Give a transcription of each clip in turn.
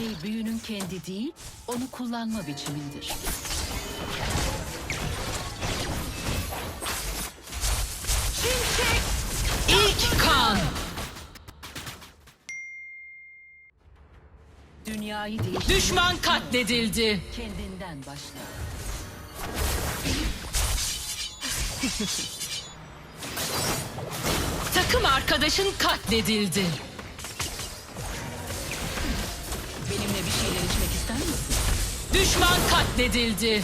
Şey büyünün kendi değil, onu kullanma biçimindir. İlk kan. Dünyayı değiştir. Düşman katledildi. Kendinden başla. Takım arkadaşın katledildi. İster misin? Düşman katledildi.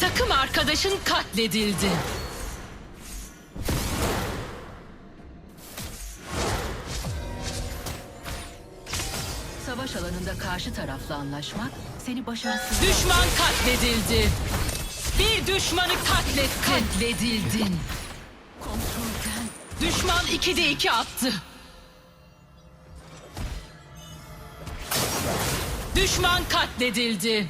Takım arkadaşın katledildi. Savaş alanında karşı tarafla anlaşmak seni başarısız... Düşman katledildi. Bir düşmanı katlet katledildin. Kontrolden Düşman 2'de 2 attı. Düşman katledildi.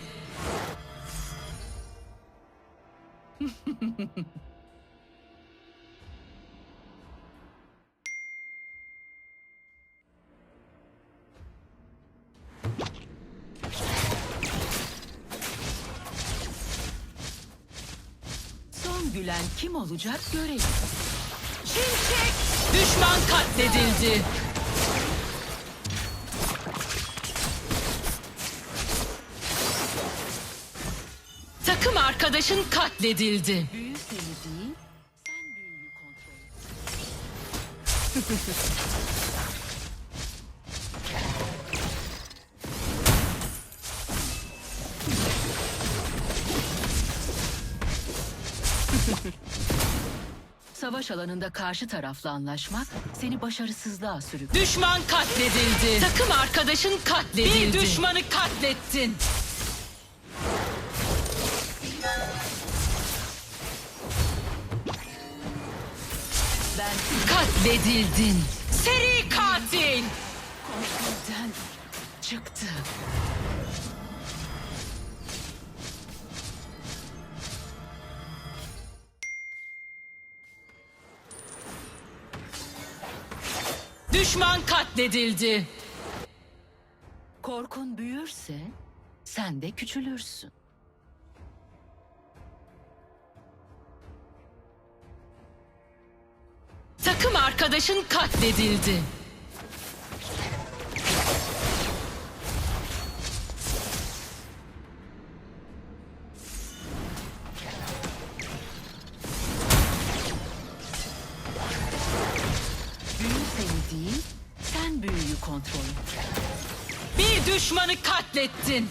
son gülen kim olacak görelim. Şimşek! Düşman katledildi. Takım arkadaşın katledildi. Büyü seni değil, sen büyüyü kontrol et. Savaş alanında karşı tarafla anlaşmak seni başarısızlığa sürükler. Düşman katledildi. Takım arkadaşın katledildi. Bir düşmanı katlettin. Ben Katledildin. Seri katil. kontrolden çıktı. Düşman katledildi. Korkun büyürse sen de küçülürsün. Arkadaşın katledildi. Büyüyü kontrol. Bir düşmanı katlettin.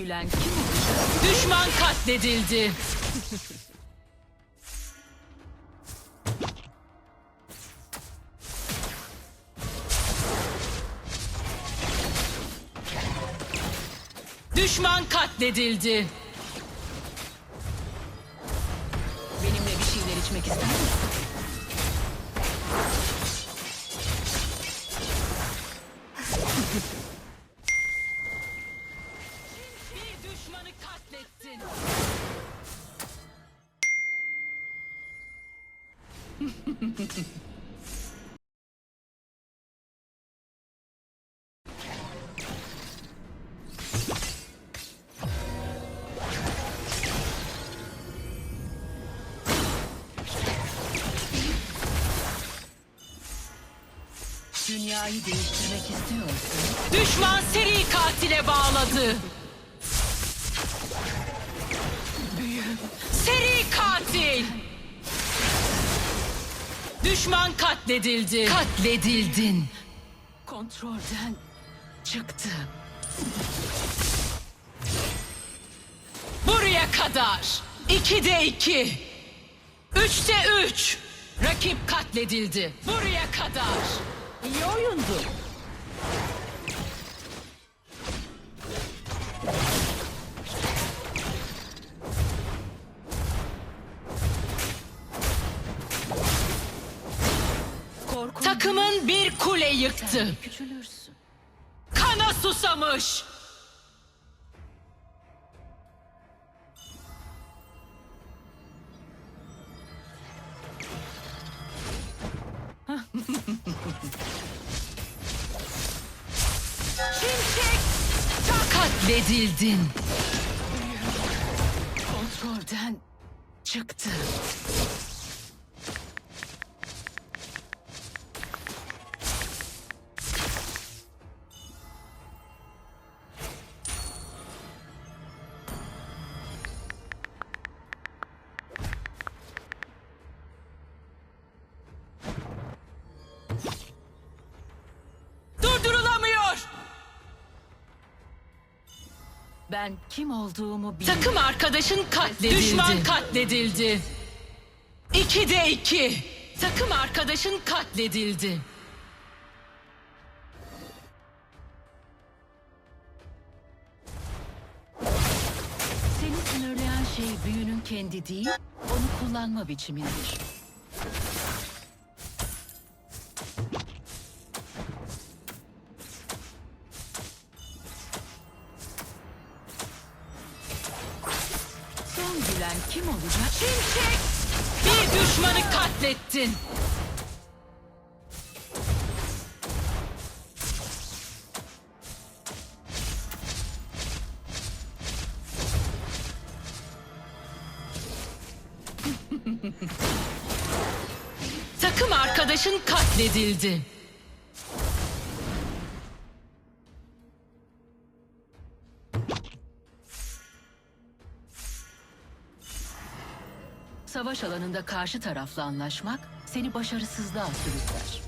Gülen kim? Düşman katledildi. Düşman katledildi. Benimle bir şeyler içmek ister misin? Dünyayı değiştirmek istiyorsan Düşman seri katile bağladı. Düşman katledildi. Katledildin. Kontrolden çıktı. Buraya kadar. İkide iki. Üçte üç. Rakip katledildi. Buraya kadar. İyi oyundu. Kule yıktı. küçülürsün. Kana susamış. Şimşek katledildin. Kontrolden çıktı. Ben kim olduğumu biliyorum. Takım arkadaşın katledildi. Düşman katledildi. İkide iki. Takım arkadaşın katledildi. Seni sınırlayan şey büyünün kendi değil, onu kullanma biçimindir. Kim olacak? Şimşek! Bir düşmanı katlettin. Takım arkadaşın katledildi. Savaş alanında karşı tarafla anlaşmak seni başarısızlığa sürükler.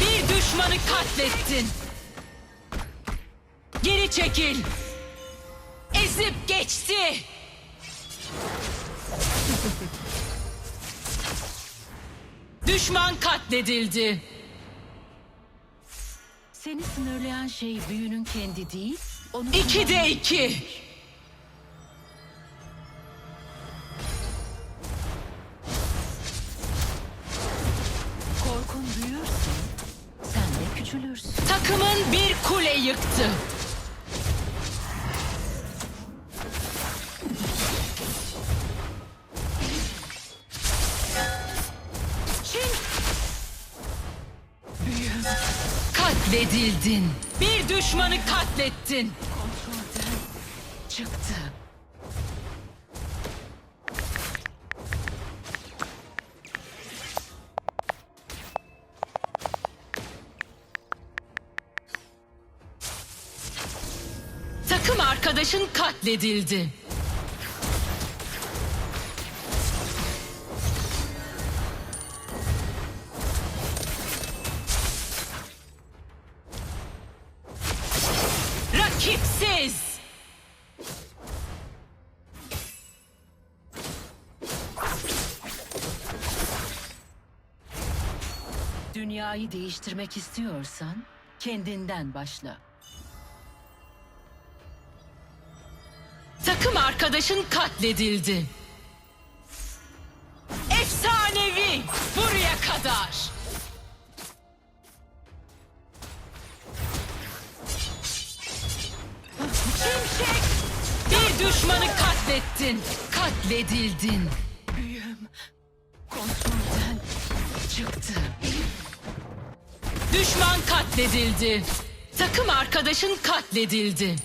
Bir düşmanı katlettin. Geri çekil. Ezip geçti. Düşman katledildi. Seni sınırlayan şey büyünün kendi değil, onu İkide kullanma iki. Korkun büyürse sen de küçülürsün. Takımın bir kule yıktı. Katledildin. Bir düşmanı katlettin. kontrolden çıktı. Takım arkadaşın katledildi. Dünyayı değiştirmek istiyorsan kendinden başla. Takım arkadaşın katledildi. Efsanevi buraya kadar. Şimşek bir düşmanı katlettin. Katledildin. Büyüm kontrolden çıktı. Düşman katledildi. Takım arkadaşın katledildi.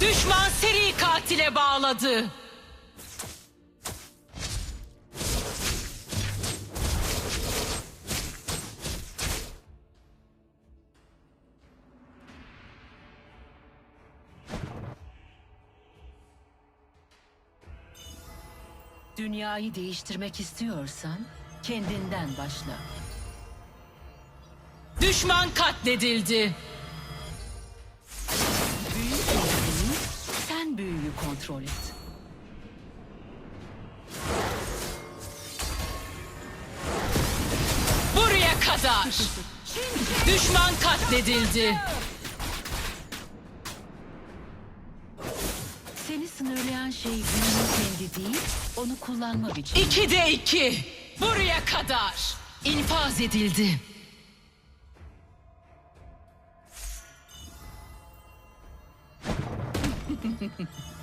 Düşman seri katile bağladı. Dünyayı değiştirmek istiyorsan kendinden başla. Düşman katledildi. Büyü sen büyüyü kontrol et. Buraya kadar. Düşman katledildi. Sınırlayan şey büyünün kendi değil, onu kullanma biçimi. İkide iki. Buraya kadar. İnfaz edildi.